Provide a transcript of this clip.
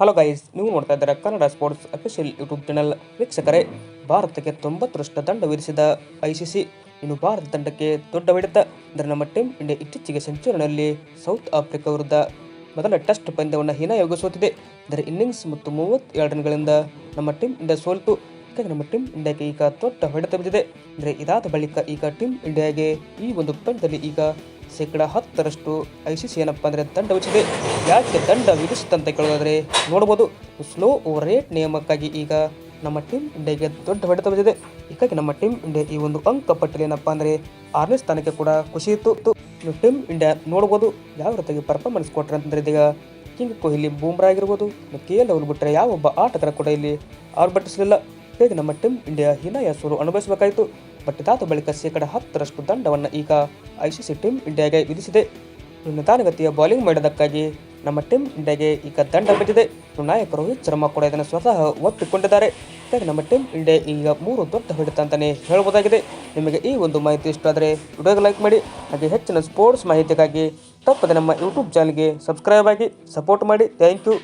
Hello guys ನೀವು ನೋಡ್ತಾ ಇದ್ದೀರಾ Kannada sports official YouTube channel ವೀಕ್ಷಕರೇ, ಭಾರತಕ್ಕೆ ತೊಂಬತ್ತರಷ್ಟು ದಂಡ ವಿಧಿಸಿದ ಐಸಿಸಿ ಇನ್ನು ಭಾರತ ತಂಡಕ್ಕೆ ದೊಡ್ಡ ಹೊಡೆತ ಅಂದರೆ ನಮ್ಮ ಟೀಮ್ ಇಂಡಿಯಾ ಇತ್ತೀಚೆಗೆ ಸೆಂಚುರಿನಲ್ಲಿ ಸೌತ್ ಆಫ್ರಿಕಾ ವಿರುದ್ಧ ಮೊದಲ ಟೆಸ್ಟ್ ಪಂದ್ಯವನ್ನು ಹೀನಾಯೋಗ ಸೋತಿದೆ ಅಂದರೆ ಇನ್ನಿಂಗ್ಸ್ ಮತ್ತು ಮೂವತ್ತೇಳು ರನ್ಗಳಿಂದ ನಮ್ಮ ಟೀಮ್ ಇಂಡಿಯಾ ಸೋಲ್ತು. ಹೀಗಾಗಿ ನಮ್ಮ ಟೀಮ್ ಇಂಡಿಯಾಗೆ ಈಗ ದೊಡ್ಡ ಹೊಡೆತ ಬಿದ್ದಿದೆ. ಅಂದರೆ ಇದಾದ ಬಳಿಕ ಈಗ ಟೀಮ್ ಇಂಡಿಯಾಗೆ ಈ ಒಂದು ಪಂದ್ಯದಲ್ಲಿ ಈಗ ಶೇಕಡ ಹತ್ತರಷ್ಟು ಐ ಸಿ ಸಿ ಏನಪ್ಪ ಅಂದರೆ ದಂಡ ವಿಧಿಸಿದೆ. ಯಾಕೆ ದಂಡ ವಿಧಿಸುತ್ತಂತ ಕೇಳೋದಾದರೆ ನೋಡ್ಬೋದು, ಸ್ಲೋ ಓವರ್ ರೇಟ್ ನಿಯಮಕ್ಕಾಗಿ ಈಗ ನಮ್ಮ ಟೀಮ್ ಇಂಡಿಯಾಗೆ ದೊಡ್ಡ ಹೊಡೆತ ಬಂದಿದೆ. ಹೀಗಾಗಿ ನಮ್ಮ ಟೀಮ್ ಇಂಡಿಯಾ ಈ ಒಂದು ಅಂಕ ಪಟ್ಟಿಯಲ್ಲಿ ಏನಪ್ಪ ಅಂದರೆ ಆರನೇ ಸ್ಥಾನಕ್ಕೆ ಕೂಡ ಖುಷಿ ಇತ್ತು. ಟೀಮ್ ಇಂಡಿಯಾ ನೋಡ್ಬೋದು, ಯಾವ ರೀತಿಯಾಗಿ ಪರ್ಫಾರ್ಮೆನ್ಸ್ ಕೊಟ್ಟರೆ ಅಂತಂದರೆ ಇದೀಗ ಕಿಂಗ್ ಕೊಹ್ಲಿ ಬೂಮ್ರಾ ಆಗಿರ್ಬೋದು ಕೆ ಎಲ್ ಅವ್ರು ಬಿಟ್ಟರೆ ಯಾವೊಬ್ಬ ಆಟಗಾರ ಕೂಡ ಇಲ್ಲಿ ಆರ್ಭಟಿಸಲಿಲ್ಲ. ಹೇಗೆ ನಮ್ಮ ಟೀಮ್ ಇಂಡಿಯಾ ಹೀನಾಯ ಅನುಭವಿಸಬೇಕಾಯಿತು. ಬಟ್ ಇದಾದ ಬಳಿಕ ಶೇಕಡ ಹತ್ತರಷ್ಟು ದಂಡವನ್ನು ಈಗ ಐಸಿಸಿ ಟೀಮ್ ಇಂಡಿಯಾಗೆ ವಿಧಿಸಿದೆ. ನಿಧಾನಗತಿಯ ಬೌಲಿಂಗ್ ಮಾಡಿದ್ದಕ್ಕಾಗಿ ನಮ್ಮ ಟೀಮ್ ಇಂಡಿಯಾಗೆ ಈಗ ದಂಡ ಬಿದ್ದಿದೆ. ನಾಯಕ ರೋಹಿತ್ ಶರ್ಮಾ ಕೂಡ ಇದನ್ನು ಸ್ವತಃ ಒಪ್ಪಿಕೊಂಡಿದ್ದಾರೆ. ಹೀಗಾಗಿ ನಮ್ಮ ಟೀಮ್ ಇಂಡಿಯಾ ಈಗ ಮೂರು ದೊಡ್ಡ ಹಿಡಿತ ಅಂತಲೇ ಹೇಳಬಹುದಾಗಿದೆ. ನಿಮಗೆ ಈ ಒಂದು ಮಾಹಿತಿ ಇಷ್ಟ ಆದರೆ ವಿಡಿಯೋಗೆ ಲೈಕ್ ಮಾಡಿ, ಹಾಗೆ ಹೆಚ್ಚಿನ ಸ್ಪೋರ್ಟ್ಸ್ ಮಾಹಿತಿಗಾಗಿ ತಪ್ಪದೆ ನಮ್ಮ ಯೂಟ್ಯೂಬ್ ಚಾನಲ್ಗೆ ಸಬ್ಸ್ಕ್ರೈಬ್ ಆಗಿ ಸಪೋರ್ಟ್ ಮಾಡಿ. Thank you.